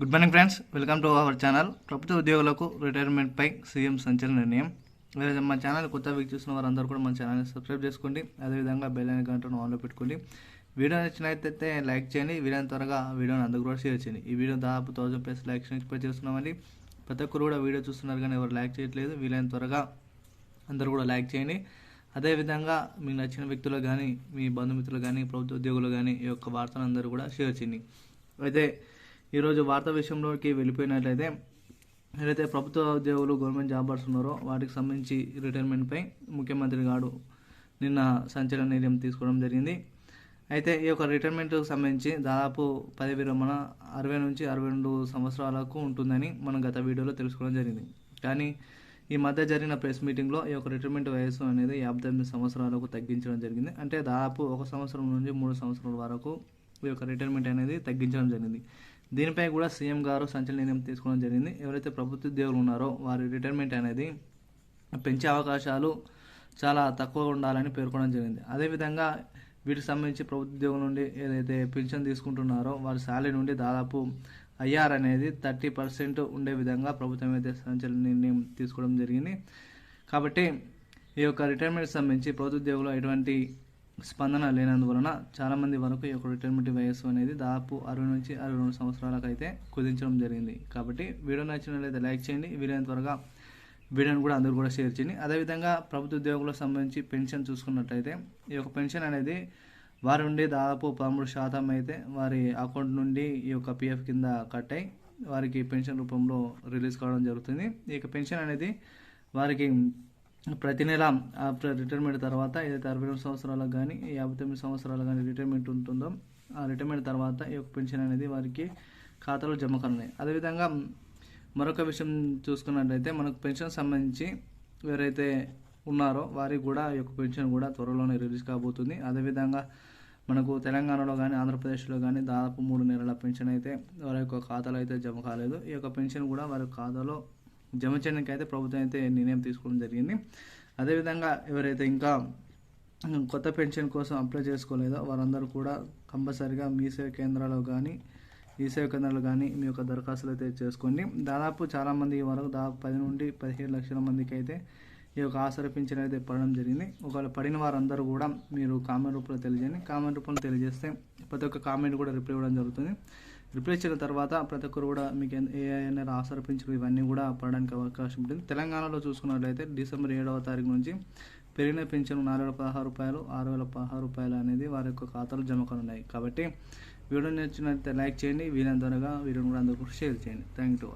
Good morning friends welcome to our channel ప్రభుత్వ ఉద్యోగులకు రిటైర్మెంట్పై CM సంచలన నిర్ణయం. లేదా మా ఛానల్ కొత్త వీక్ చూసిన వారందరూ కూడా మన ఛానల్ని సబ్స్క్రైబ్ చేసుకోండి. అదేవిధంగా బెల్ ఐకాన్ గంటను ఆన్లో పెట్టుకోండి. వీడియో నచ్చినట్లయితే లైక్ చేయండి. వీడియోని త్వరగా వీడియోని అందరు కూడా షేర్ చేయండి. ఈ వీడియో దాదాపు థౌసండ్ ప్లస్ లైక్స్ ఎక్స్పెక్ట్ చేస్తున్నామండి. ప్రతి ఒక్కరు కూడా వీడియో చూస్తున్నారు కానీ ఎవరు లైక్ చేయట్లేదు. వీలైన త్వరగా అందరూ కూడా లైక్ చేయండి. అదేవిధంగా మీకు నచ్చిన వ్యక్తులు కానీ మీ బంధుమిత్రులు కానీ ప్రభుత్వ ఉద్యోగులు కానీ ఈ యొక్క వార్తను అందరూ కూడా షేర్ చేయండి. అయితే ఈరోజు వార్త విషయంలోకి వెళ్ళిపోయినట్లయితే ఏదైతే ప్రభుత్వ ఉద్యోగులు గవర్నమెంట్ జాబర్స్ ఉన్నారో వాటికి సంబంధించి రిటైర్మెంట్పై ముఖ్యమంత్రి గారు నిన్న సంచలన నిర్ణయం తీసుకోవడం జరిగింది. అయితే ఈ యొక్క రిటైర్మెంట్కి సంబంధించి దాదాపు పది విరమణ అరవై నుంచి అరవై రెండు సంవత్సరాలకు ఉంటుందని మనం గత వీడియోలో తెలుసుకోవడం జరిగింది. కానీ ఈ మధ్య జరిగిన ప్రెస్ మీటింగ్లో ఈ యొక్క రిటైర్మెంట్ వయసు అనేది యాభై తొమ్మిది సంవత్సరాలకు తగ్గించడం జరిగింది. అంటే దాదాపు ఒక సంవత్సరం నుంచి మూడు సంవత్సరాల వరకు ఈ యొక్క రిటైర్మెంట్ అనేది తగ్గించడం జరిగింది. దీనిపై కూడా సీఎం గారు సంచలన నిర్ణయం తీసుకోవడం జరిగింది. ఎవరైతే ప్రభుత్వ ఉద్యోగులు ఉన్నారో వారి రిటైర్మెంట్ అనేది పెంచే అవకాశాలు చాలా తక్కువ ఉండాలని పేర్కొనడం జరిగింది. అదేవిధంగా వీటికి సంబంధించి ప్రభుత్వ ఉద్యోగుల నుండి ఏదైతే పింఛన్ తీసుకుంటున్నారో వారి శాలరీ నుండి దాదాపు ఐఆర్ అనేది థర్టీ పర్సెంట్ ఉండే విధంగా ప్రభుత్వం అయితే సంచలన నిర్ణయం తీసుకోవడం జరిగింది. కాబట్టి ఈ యొక్క రిటైర్మెంట్ సంబంధించి ప్రభుత్వ ఉద్యోగులు ఎటువంటి స్పందన లేనందువలన చాలామంది వరకు ఈ యొక్క రిటైర్మెంట్ వయస్సు అనేది దాదాపు అరవై నుంచి అరవై రెండు సంవత్సరాలకు అయితే కుదించడం జరిగింది. కాబట్టి వీడియో నచ్చినట్లయితే లైక్ చేయండి వీలైన త్వరగా వీడియోని కూడా అందరూ కూడా షేర్ చేయండి. అదేవిధంగా ప్రభుత్వ ఉద్యోగులకు సంబంధించి పెన్షన్ చూసుకున్నట్లయితే ఈ యొక్క పెన్షన్ అనేది వారి నుండి దాదాపు పదమూడు శాతం అయితే వారి అకౌంట్ నుండి ఈ యొక్క పిఎఫ్ కింద కట్ అయి వారికి పెన్షన్ రూపంలో రిలీజ్ కావడం జరుగుతుంది. ఈ యొక్క పెన్షన్ అనేది వారికి ప్రతి నెల రిటైర్మెంట్ తర్వాత ఏదైతే అరవై రెండు సంవత్సరాలకు కానీ యాభై తొమ్మిది సంవత్సరాలకు కానీ రిటైర్మెంట్ ఉంటుందో ఆ రిటైర్మెంట్ తర్వాత ఈ యొక్క పెన్షన్ అనేది వారికి ఖాతాలో జమ కానున్నాయి అదేవిధంగా మరొక విషయం చూసుకున్నట్లయితే మనకు పెన్షన్ సంబంధించి ఎవరైతే ఉన్నారో వారికి కూడా ఈ యొక్క పెన్షన్ కూడా త్వరలోనే రిలీజ్ కాబోతుంది. అదేవిధంగా మనకు తెలంగాణలో కానీ ఆంధ్రప్రదేశ్లో కానీ దాదాపు మూడు నెలల పెన్షన్ అయితే వారి యొక్క ఖాతాలో అయితే జమ కాలేదు. ఈ యొక్క పెన్షన్ కూడా వారి ఖాతాలో జమ చేయడానికి అయితే ప్రభుత్వం అయితే నిర్ణయం తీసుకోవడం జరిగింది. అదేవిధంగా ఎవరైతే ఇంకా కొత్త పెన్షన్ కోసం అప్లై చేసుకోలేదో వారందరూ కూడా కంపల్సరిగా మీ సేవ కేంద్రాల్లో కానీ ఈ సేవ కేంద్రాలు కానీ మీ యొక్క దరఖాస్తులు అయితే చేసుకోండి. దాదాపు చాలామంది వరకు దాదాపు పది నుండి పదిహేడు లక్షల మందికి అయితే ఈ యొక్క ఆసరా పింఛన్ అయితే పడడం జరిగింది. ఒకవేళ పడిన వారందరూ కూడా మీరు కామెంట్ రూపంలో తెలియజేయండి. కామెంట్ రూపంలో తెలియజేస్తే ప్రతి ఒక్క కామెంట్ కూడా రిప్లై ఇవ్వడం జరుగుతుంది. రిప్లేస్ చేసిన తర్వాత ప్రతి ఒక్కరు కూడా మీకు ఎన్- ఏ ఇవన్నీ కూడా పడడానికి అవకాశం ఉంటుంది. తెలంగాణలో చూసుకున్నట్లయితే డిసెంబర్ ఏడవ తారీఖు నుంచి పెరిగిన పెన్షన్ నాలుగు వేల పదహారు రూపాయలు ఆరు వేల పదహారు రూపాయలు అనేది వారి యొక్క ఖాతాలో జమ కానున్నాయి. కాబట్టి వీడియో నచ్చినట్లయితే లైక్ చేయండి. వీలైన త్వరగా వీడియోని కూడా అందరూ షేర్ చేయండి. Thank you